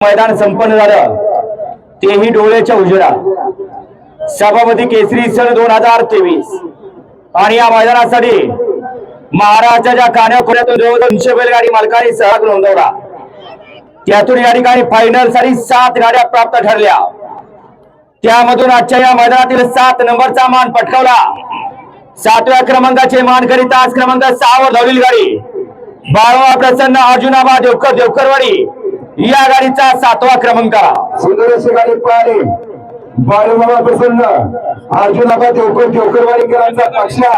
मैदान संपन्न झालं. तेही डोळ्याच्या उजेडा सभापती केसरी सन दोन हजार तेवीस. आणि या मैदानासाठी महाराष्ट्राच्या कानाकोऱ्यातून जवळ दोनशे बैलगाडी मालकांनी सहभाग नोंदवला. त्यातून या ठिकाणी फायनलसाठी सात गाड्या प्राप्त ठरल्या. त्यामधून आजच्या या मैदानातील सात नंबरचा मान पटकावला. सातव्या क्रमांकाचे मान करीत आज क्रमांक सहावर धावलेली गाडी. बारावा प्रसन्न अर्जुनाबा देवकर देवकरवाडी या गाडीचा सातवा क्रमांक आला सुंदर अशी गाडी पळाली बाळूमामा प्रसन्न. अर्जुनाबा देवकर देवकरवाडीकरांचा पक्षा.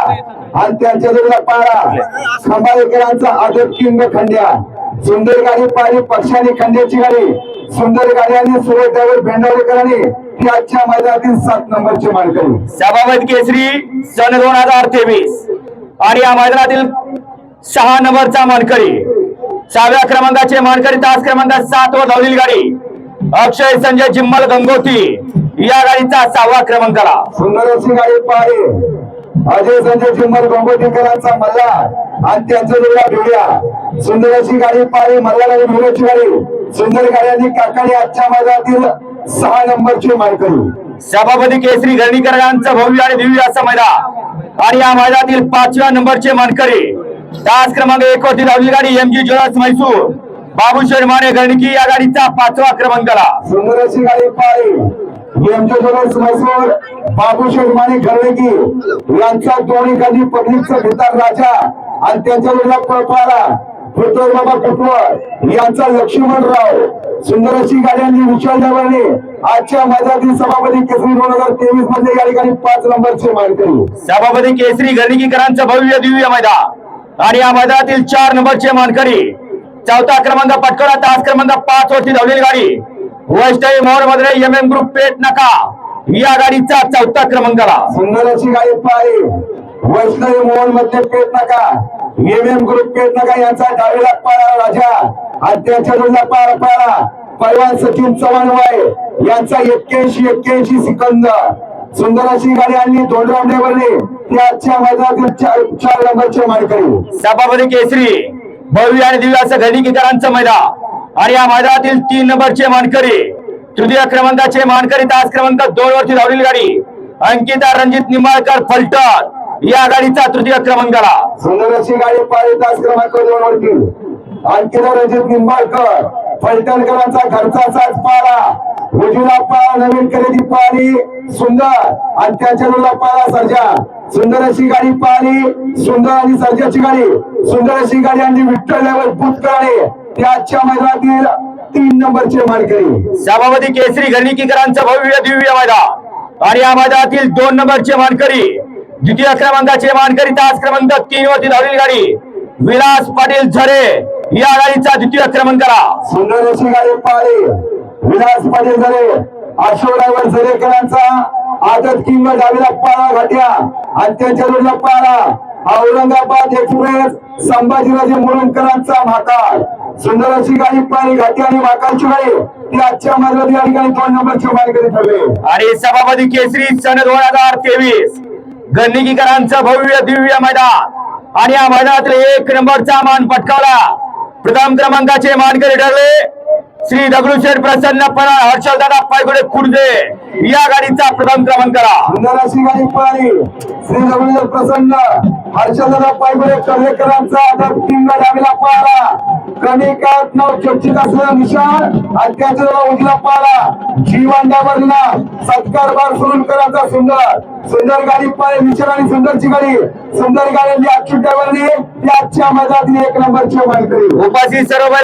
आणि त्यांच्या जोडीला पारा. खंबाळेकरांचा आदर किंग खंड्या. सुंदर गाडी पाहिली पक्षाने खंड्याची गाडी. सुंदर गाडी आणि सुरेश ड्रायव्हर भेंडावलेकरांनी ही आजच्या मैदानातील सात नंबरची मानकरी सभापती केसरी सन दोन हजार तेवीस. आणि या मैदानातील सहा नंबरचा मानकरी सहाव्या क्रमांकाचे मानकरी तास क्रमांक सात वर धावलेली गाडी. अक्षय संजय जिम्मल गंगोती. या गाडीचा सहावा क्रमांक आला. सुंदर अशी गाडी पाहिली. अजय संजय चिंबर गोंगोटीकरांचा मल्ला. आणि त्यांच्या जोडीला भिवड्या. सुंदर अशी गाडी पाहिली. मल्ला आणि भिवड्याची गाडी. सुंदर गाड्यांनी काकाने आजच्या मैदानातील सहा नंबरची मानकरी सभापती केसरी गणीकरांचं भव्य आणि दिव्य असं मैदान. आणि या मैदानातील पाचव्या नंबरचे मानकरी तास क्रमांक एक वरती धावलेली गाडी M G jewellers Mysore. Babusheth Mane गणकी या गाडीचा पाचवा क्रमांक आला. गाडी एमचे जोडस म्हैसूर बाबू शेठमाने घरवेगी यांचा दोन्ही गाडी पब्लिकचा भितार राजा आणि त्यांच्या जोडीला पळपाला फुटवर बाबा कुटवर यांचा लक्ष्मणराव. सुंदर अशी गाड्यांनी विशाल ड्रायव्हरने आजच्या मैदानातील सभापती केसरी दोन हजार तेवीसमध्ये या ठिकाणी पाच नंबरचे मानकरी. सभापती केसरी गणिकीकरांचं भव्य दिव्य मैदान. आणि या मैदानातील चार नंबरचे मानकरी चौथा क्रमांक पटकवला तास क्रमांक पाच वरती धावलेली गाडी. Vaishnavi Mohar Madhure M M group पेट नका. या गाडीचा चौथा क्रमांकाला. सुंदर अशी गाडी पाहिली वैष्णवी मोहनमध्ये पेट नका. एम एम ग्रुप पेट नका यांचा डावीला पाळा राजा. आणि पार जोडीला पाळा पाळा. सचिन चव्हाण वाय. यांचा एक्क्याऐंशी एक्क्याऐंशी सिकंद. सुंदर अशी गाडी आणली ड्रायव्हरने ती आजच्या मैदानातील चार नंबरचे मानकरी. सभापती केसरी भव्य आणि दिव्य असं गणिकीकरांचं मैदान. आणि या मैदानातील तीन नंबरचे मानकरी तृतीय क्रमांकाचे मानकरी तास क्रमांक दोन वरती धावलेली गाडी अंकिता रणजित निंबाळकर फलटण. या गाडीचा तृतीय क्रमांक आला सुंदर अशी गाडी पाहिली तास क्रमांक दोन वरती. आणखीदा रजित निंबाळकर फलटणकरांचा घरचा साज पाळा नवीन खरेदी पाहिली सुंदर. आणि त्याच्या पाळा सर्जा. सुंदर अशी गाडी पाहिली सुंदर आणि सर्जाची गाडी. सुंदर अशी गाडी आणि विठ्ठल लेवल बुतकराने त्या आजच्या मैदानातील तीन नंबरचे मानकरी. सभापती केसरी गणिकीकरांचं भव्य दिव्य मैदान. आणि या मैदानातील दोन नंबरचे मानकरी द्वितीय क्रमांकाचे मानकरी तास क्रमांक तीन वरती धावलेली गाडी. विलास पाटील झरे या गाडीचा द्वितीय क्रमांक आला सुंदर अशी गाडी पाहिली विलास पाटील झरे अशोक झरेकरांचा आदत किंग डावीला पाळा घाट्या. आणि त्यांच्या रोडला पाळा. औरंगाबाद एक्सप्रेस संभाजीराजे मुरुमकरांचा म्हाकार सुंदर अशी गाडी पाणी घाटी आणि म्हाकारची गाडी. ती आजच्या मधल्या या ठिकाणी दोन नंबरची मानकरी ठरले आणि सभापती केसरी सन दोन हजार तेवीस. गणिकीकरांचं भव्य दिव्य मैदान. आणि या मैदानातील एक नंबरचा मान पटकावला. प्रथम क्रमांकाचे मानकरी ठरले. श्री दगडूशेठ प्रसन्न पराळ हर्षलदादा पायगुडे खुर्दे या गाडीचा प्रथम क्रमांक गाडी पाहिली श्री रवींद्र प्रसन्न हर्षदादा पायगुडे डावीला चर्चित असलेला निशाण आणि त्याच्याजवळ उजला पाळा. जीवन डावरला सत्कार बार सुंदर. सुंदर गाडी पाहिली निशाण आणि सुंदरची गाडी. सुंदर गाडी अच्युत मैदानातील एक नंबरची मानकरी उपस्थित सर्व